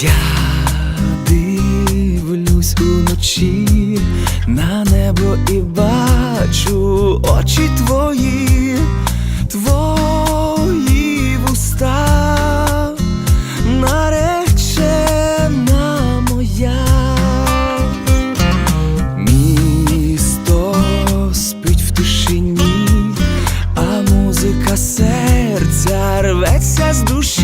Я Дивлюсь уночі на небо і бачу очі твої, твої вуста, наречена моя, місто спить в тишині, а музика серця рветься з душі.